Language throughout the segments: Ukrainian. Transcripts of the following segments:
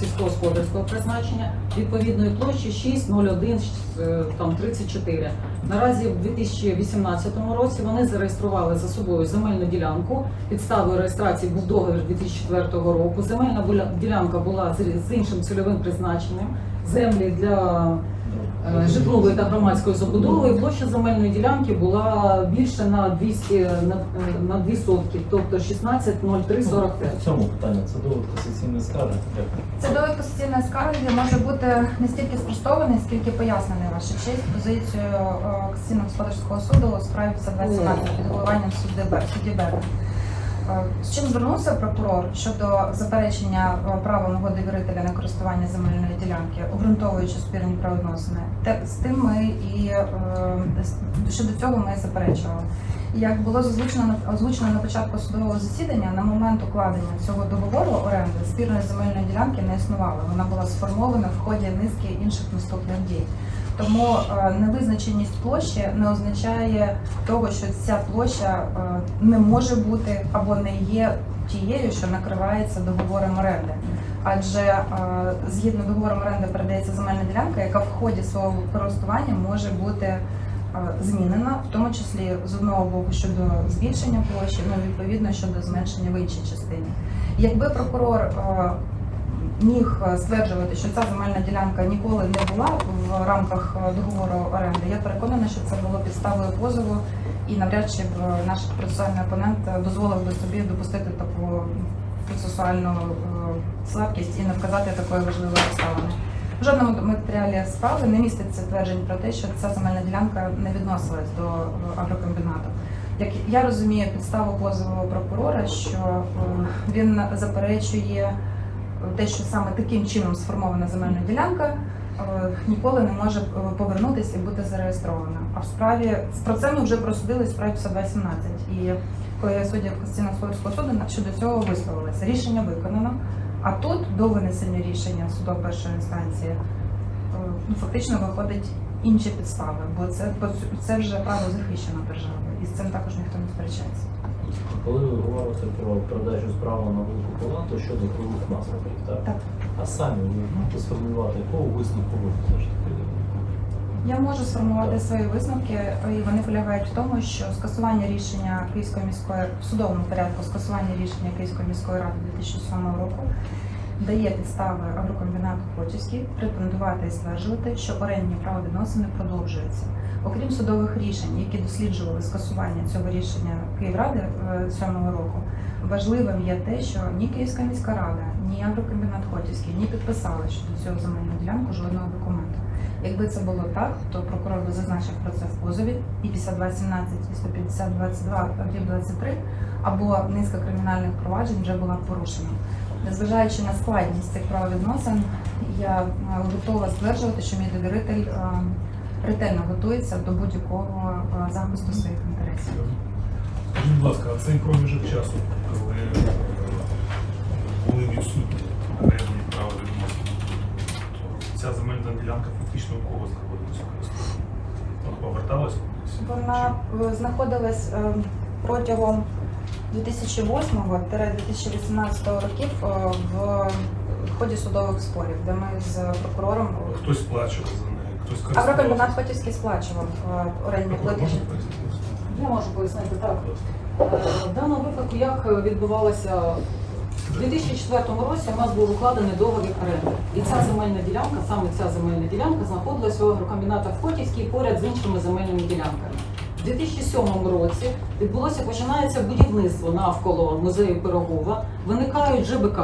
сільськогосподарського призначення відповідної площі 601 е, там 34. Наразі в 2018 році вони зареєстрували за собою земельну ділянку. Підставою реєстрації був договір 2004 року. Земельна ділянка була з- іншим цільовим призначенням. Землі для житлової та громадської забудови. Площа земельної ділянки була більше на 200 на, е, на 2 сотки, тобто 16,0345. В цьому питанні це довод касаційної скарги. Дякую. Це довід конституційної скарги може бути не стільки спростований, скільки пояснений ваша честь позицією е, Конституційного господарського суду у справі 517 під головуванням судді Бер- судді Берга. Е, З чим звернувся прокурор щодо заперечення е, права мого довірителя на користування земельної ділянки, обґрунтовуючи спірні правовідносини, з тим ми і е, щодо цього ми заперечували. Як було озвучено озвучено на початку судового засідання, на момент укладення цього договору оренди спірної земельної ділянки не існувало. Вона була сформована в ході низки інших наступних дій. Тому е, невизначеність площі не означає того, що ця площа е, не може бути або не є тією, що накривається договором оренди. Адже е, згідно договором оренди передається земельна ділянка, яка в ході свого користування може бути змінена, в тому числі з одного боку щодо збільшення площі, ну відповідно щодо зменшення в іншій частині. Якби прокурор е, міг е, стверджувати, що ця земельна ділянка ніколи не була в рамках е, договору оренди, я переконана, що це було підставою позову, і навряд чи б е, наш процесуальний опонент е, дозволив би собі допустити таку процесуальну е, слабкість і не вказати такої важливої обставини. В жодному матеріалі справи не міститься тверджень про те, що ця земельна ділянка не відносилась до е, агрокомбінату. Як я розумію підставу позову прокурора, що е, він заперечує те, що саме таким чином сформована земельна ділянка е, ніколи не може повернутися і бути зареєстрована. А в справі про це ми вже просудили справі 5217. І коли суддя Конституційного господарського суду щодо цього висловилися. Рішення виконано. А тут до винесення рішення суду першої інстанції е, ну, фактично виходить інші підстави, бо це бо це вже право захищено державою, і з цим також ніхто не сперечається. Коли ви говорите про передачу справи на велику палату щодо правових наслідків, так? Так. А самі ви можете сформулювати, якого висновку ви все ж таки? Я можу сформувати свої висновки, і вони полягають в тому, що скасування рішення Київської міської в судовому порядку скасування рішення Київської міської ради 2007 року дає підстави агрокомбінату Хотівський претендувати і стверджувати, що орендні правовідносини продовжуються. Окрім судових рішень, які досліджували скасування цього рішення Київради 2007 року, важливим є те, що ні Київська міська рада, ні агрокомбінат Хотівський не підписали щодо цього земельну ділянку жодного документу. Якби це було так, то прокурор би зазначив про це в позові і 5217, і 15022, 23, або низка кримінальних проваджень вже була порушена. Незважаючи на складність цих правовідносин, я е, готова стверджувати, що мій довіритель е, ретельно готується до будь-якого е, захисту своїх інтересів. Скажіть, будь ласка, а цей проміжок часу, коли е, були відсутні ревні права відносини, то ця земельна ділянка фактично у кого знаходилася у користуванні? Вона поверталась кудись? Вона е, знаходилась е, протягом 2008-2018 років е, в ході судових спорів, де ми з прокурором Хтось сплачував за неї, хтось Агрокомбінат? Хотівський сплачував е, орендні платежі. Я можу пояснити так. Е, В даному випадку як відбувалося у 2004 році у нас був укладений договір оренди. І ця земельна ділянка, саме ця земельна ділянка, знаходилася у агрокомбінатах Хотівський поряд з іншими земельними ділянками. У 2007 році відбулося починається будівництво навколо музею Пирогова. Виникають ЖБК.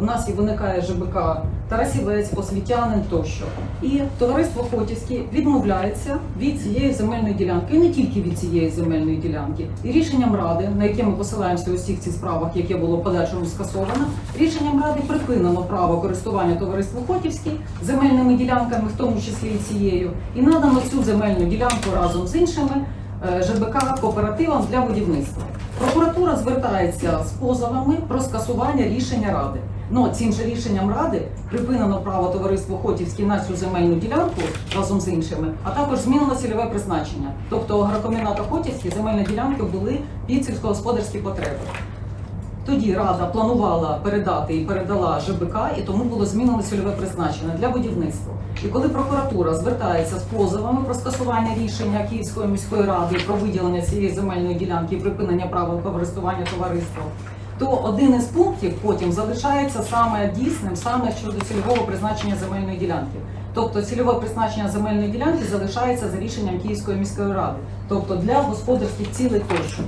У нас і виникає ЖБК Тарасівець, Освітянин тощо. І товариство Хотівське відмовляється від цієї земельної ділянки, і не тільки від цієї земельної ділянки. І рішенням ради, на яке ми посилаємося у всіх цих справах, яке було подальшому скасовано, рішенням ради припинено право користування товариству Хотівське земельними ділянками, в тому числі і цією, і надано цю земельну ділянку разом з іншими е, ЖБК кооперативам для будівництва. Прокуратура звертається з позовами про скасування рішення ради. Ну, цим же рішенням ради припинено право товариству Хотівський на цю земельну ділянку разом з іншими, а також змінено цільове призначення. Тобто у агрокомбіната Хотівське земельні ділянки були під сільськогосподарські потреби. Тоді рада планувала передати і передала ЖБК, і тому було змінено цільове призначення для будівництва. І коли прокуратура звертається з позовами про скасування рішення Київської міської ради про виділення цієї земельної ділянки і припинення права користування товариством, то один із пунктів потім залишається саме дійсним саме щодо цільового призначення земельної ділянки. Тобто цільове призначення земельної ділянки залишається за рішенням Київської міської ради, тобто для господарських цілей тощо.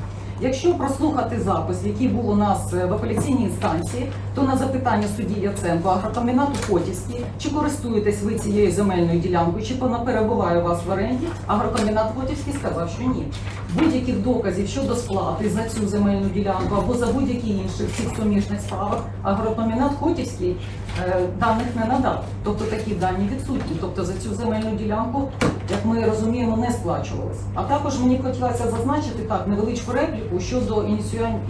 Якщо прослухати запис, який був у нас е, в апеляційній інстанції, то на запитання судді Яценко агрокомбінату Хотівський, чи користуєтесь ви цією земельною ділянкою, чи вона перебуває у вас в оренді, агрокомбінат Хотівський сказав, що ні. Будь-яких доказів щодо сплати за цю земельну ділянку або за будь-які інші в цих суміжних справах агрокомбінат Хотівський е, даних не надав. Тобто такі дані відсутні. Тобто за цю земельну ділянку, як ми розуміємо, не сплачувалось. А також мені хотілося зазначити так невеличку репліку щодо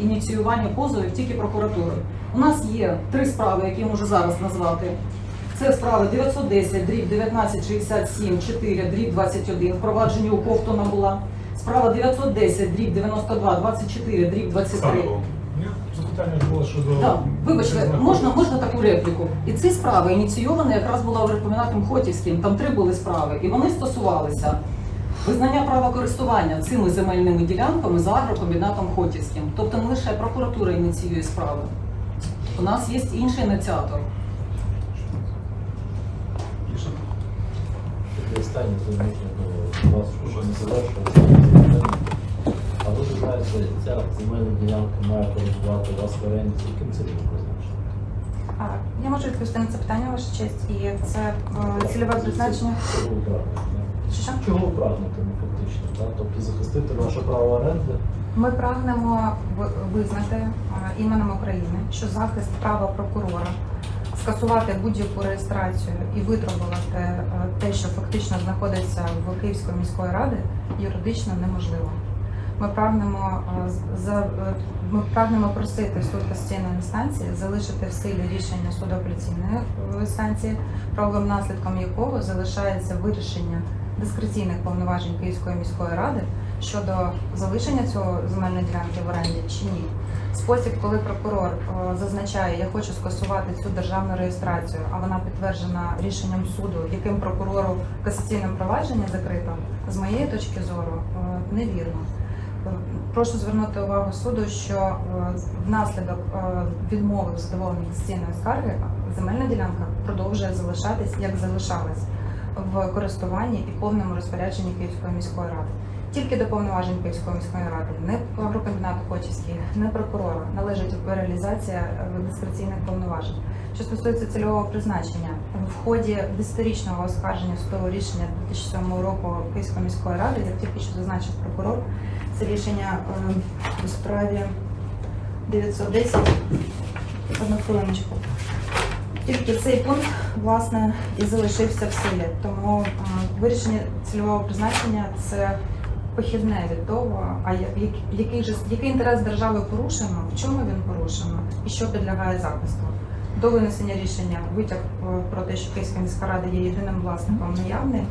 ініціювання, позовів тільки прокуратурою. У нас є три справи, які я можу зараз назвати. Це справа 910, дріб 1967, 4, дріб 21, впровадження у Ковтона була. Справа 910, дріб 92, 24, дріб 23. Ж було щодо... Так, вибачте, можна, можна таку репліку? І ці справи ініційовані якраз була Верховнатом Хотівським, там три були справи, і вони стосувалися визнання права користування цими земельними ділянками за агрокомбінатом Хотівським. Тобто не лише прокуратура ініціює справи. У нас є інший ініціатор. Останнє замітно до вас, що не завершується. А ця земельна ділянка має користувати вас в оренді, яким цільовим призначенням? А, Я можу відповісти на це питання, ваша честь, і це е, цільове призначення. Чого ви прагнете? Що, що? Чого ви прагнете, ну, фактично? так? Тобто захистити ваше право оренди? Ми прагнемо в- визнати е, іменем України, що захист права прокурора скасувати будь-яку реєстрацію і витребувати е, те, що фактично знаходиться в Київської міської ради, юридично неможливо. Ми прагнемо е, за е, ми прагнемо просити суд касаційної інстанції залишити в силі рішення суду апеляційної е, інстанції, правовим наслідком якого залишається вирішення дискреційних повноважень Київської міської ради щодо залишення цього земельної ділянки в оренді чи ні. Спосіб, коли прокурор е, зазначає, я хочу скасувати цю державну реєстрацію, а вона підтверджена рішенням суду, яким прокурору касаційне провадження закрито, з моєї точки зору, е, невірно. Прошу звернути увагу суду, що е, внаслідок е, відмови в задоволенні касаційної скарги земельна ділянка продовжує залишатись, як залишалась в користуванні і повному розпорядженні Київської міської ради. Тільки до повноважень Київської міської ради, не агрокомбінату Хочівський, не прокурора належить реалізація е, дискреційних повноважень. Що стосується цільового призначення, в ході десятирічного оскарження судового рішення 2007 року Київської міської ради, як тільки що зазначив прокурор, це рішення е, у справі 910. Одну хвилиночку. Тільки цей пункт власне і залишився в силі. Тому е, вирішення цільового призначення це похідне від того, а який же який інтерес держави порушено, в чому він порушено і що підлягає захисту. До винесення рішення витяг е, про те, що Київська міська рада є єдиним власником наявний.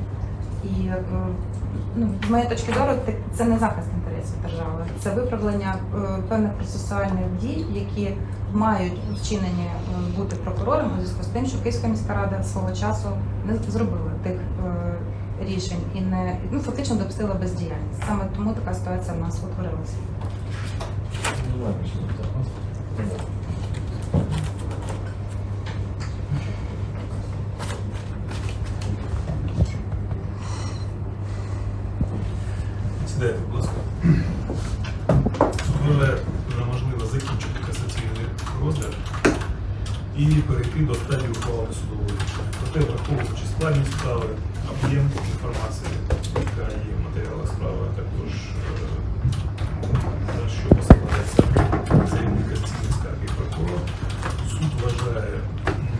І ну, з моєї точки зору, це не захист інтересів держави, це виправлення е, певних процесуальних дій, які мають вчинені е, бути прокурором у зв'язку з тим, що Київська міська рада свого часу не зробила тих е, рішень і не ну фактично допустила бездіяльність. Саме тому така ситуація в нас утворилася. Сідайте, будь ласка. За можливо закінчити касаційний розгляд і перейти до стадії ухвалення судового рішення. Проте, враховуючи складність справи, об'єм інформації, яка є в матеріалах справи, також е, на що посилається заявник касаційної скарги прокурор, суд вважає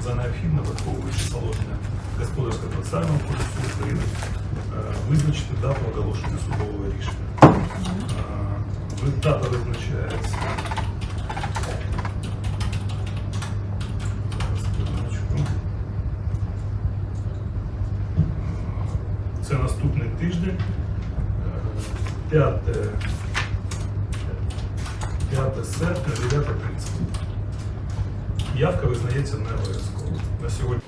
за необхідне, враховуючи положення Господарського процесуального кодексу України, визначити дату оголошення судового рішення. Е, Дата визначається. Це наступний тиждень. Е, 5 5 серпня, 9.30. Явка визнається не обов'язково. На сьогодні